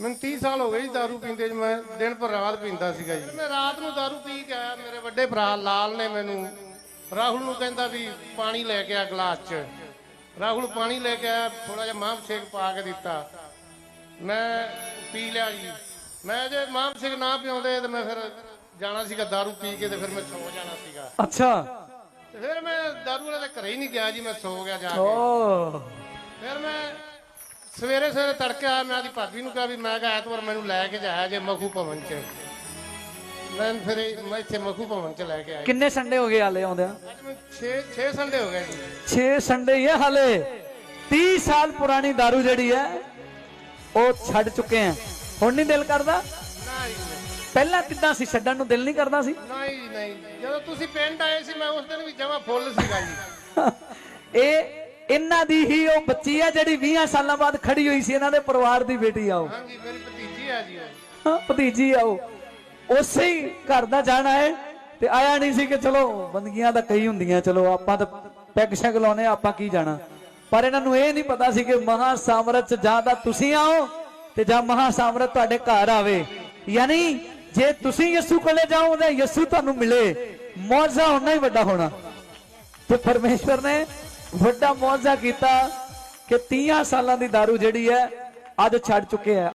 ਮੈਨੂੰ 30 ਸਾਲ ਹੋ ਗਏ ਜੀ दारू ਪੀਂਦੇ ਜੀ ਮੈਂ ਦਿਨ ਪਰ ਰਾਤ ਪੀਂਦਾ ਸੀਗਾ ਜੀ ਮੈਂ ਰਾਤ ਨੂੰ दारू ਪੀ ਕੇ ਆਇਆ ਮੇਰੇ ਵੱਡੇ ਭਰਾ ਲਾਲ ਨੇ ਮੈਨੂੰ ਰਾਹੁਲ ਨੂੰ ਕਹਿੰਦਾ ਵੀ ਪਾਣੀ ਲੈ ਕੇ ਆ ਗਲਾਸ 'ਚ ਰਾਹੁਲ ਪਾਣੀ ਲੈ ਕੇ ਆਇਆ ਥੋੜਾ ਜਿਹਾ ਮਾਮ ਸ਼ੇਕ ਪਾ ਕੇ ਦਿੱਤਾ ਮੈਂ ਪੀ ਲਿਆ ਜੀ ਮੈਂ ਜੇ ਮਾਮ ਸ਼ੇਕ ਨਾ ਪਿਉਂਦੇ ਤੇ ਮੈਂ ਫਿਰ ਜਾਣਾ ਸੀਗਾ दारू ਪੀ ਕੇ ਤੇ ਫਿਰ ਮੈਂ ਸੌ ਜਾਣਾ ਸੀਗਾ ਅੱਛਾ ਤੇ ਫਿਰ ਮੈਂ दारू ਵਾਲੇ ਦੇ ਘਰੇ ਹੀ ਨਹੀਂ ਗਿਆ ਜੀ ਮੈਂ ਸੌ ਗਿਆ ਜਾ ਕੇ ਓ ਫਿਰ ਮੈਂ ਸਵੇਰੇ ਸਵੇਰੇ ਤੜਕੇ ਆਇਆ ਮੈਂ ਆਦੀ ਭਾਬੀ ਨੂੰ ਕਿਹਾ ਵੀ ਮੈਂ ਕਿਹਾ ਐਤਵਾਰ ਮੈਨੂੰ ਲੈ ਕੇ ਜਾਇਆ ਜੇ ਮਖੂ ਭਵਨ ਚ। ਮੈਂ ਫਿਰ ਮੈਂ ਇੱਥੇ ਮਖੂ ਭਵਨ ਚ ਲੈ ਕੇ ਆਇਆ। ਕਿੰਨੇ ਸੰਡੇ ਹੋ ਗਏ ਹਾਲੇ ਆਉਂਦਿਆਂ? ਅੱਜ ਮੈਂ 6 6 ਸੰਡੇ ਹੋ ਗਏ ਜੀ। 6 ਸੰਡੇ ਹੀ ਹੈ ਹਾਲੇ। 30 ਸਾਲ ਪੁਰਾਣੀ दारू ਜਿਹੜੀ ਹੈ ਉਹ ਛੱਡ ਚੁੱਕੇ ਆ। ਹੁਣ ਨਹੀਂ ਦਿਲ ਕਰਦਾ। ਪਹਿਲਾਂ ਕਿੱਦਾਂ ਸੀ? ਛੱਡਣ ਨੂੰ ਦਿਲ ਨਹੀਂ ਕਰਦਾ ਸੀ? ਨਹੀਂ ਨਹੀਂ। ਜਦੋਂ ਤੁਸੀਂ ਪਿੰਡ ਆਏ ਸੀ ਮੈਂ ਉਸ ਦਿਨ ਵੀ ਜਮਾ ਫੁੱਲ ਸੀਗਾ ਜੀ। ਇਹ ਇਹਨਾਂ ਦੀ ਹੀ ਉਹ ਬੱਚੀ ਆ ਜਿਹੜੀ 20 ਸਾਲਾਂ ਬਾਅਦ ਖੜੀ ਹੋਈ ਸੀ ਇਹਨਾਂ ਦੇ ਪਰਿਵਾਰ ਦੀ ਬੇਟੀ ਆ ਉਹ। ਹਾਂਜੀ ਮੇਰੀ ਭਤੀਜੀ ਆ ਜੀ ਉਹ। ਹਾਂ, ਭਤੀਜੀ ਆ ਉਹ। ਉਸੇ ਹੀ ਘਰ ਦਾ ਜਾਣਾ ਹੈ ਤੇ ਆਇਆ ਨਹੀਂ ਸੀ ਕਿ ਚਲੋ ਬੰਦਗੀਆਂ ਤਾਂ ਕਈ ਹੁੰਦੀਆਂ ਚਲੋ ਆਪਾਂ ਤਾਂ ਪੈਗ ਸ਼ੈਗ ਲਾਉਨੇ ਆਪਾਂ ਕੀ ਜਾਣਾ। ਪਰ ਇਹਨਾਂ ਨੂੰ ਇਹ ਨਹੀਂ ਪਤਾ ਸੀ ਕਿ ਮਹਾ ਸਾਮਰਾਜ ਜਾਂ ਤਾਂ ਤੁਸੀਂ ਆਓ ਤੇ ਜਾਂ ਮਹਾ ਸਾਮਰਾਜ ਤੁਹਾਡੇ ਘਰ ਆਵੇ। ਯਾਨੀ ਜੇ ਤੁਸੀਂ ਯਿਸੂ ਕੋਲੇ ਜਾਓ ਤਾਂ ਯਿਸੂ ਤੁਹਾਨੂੰ ਮਿਲੇ। ਮੌਜਾ ਹੋਣਾ ਹੀ ਵੱਡਾ ਹੋਣਾ। ਤੇ ਪਰਮੇਸ਼ਵਰ ਨੇ ਵੱਡਾ ਮੌਜਾ ਕੀਤਾ ਕਿ 30 ਸਾਲਾਂ ਦੀ दारू ਜਿਹੜੀ ਹੈ ਅੱਜ ਛੱਡ ਚੁੱਕੇ ਆ।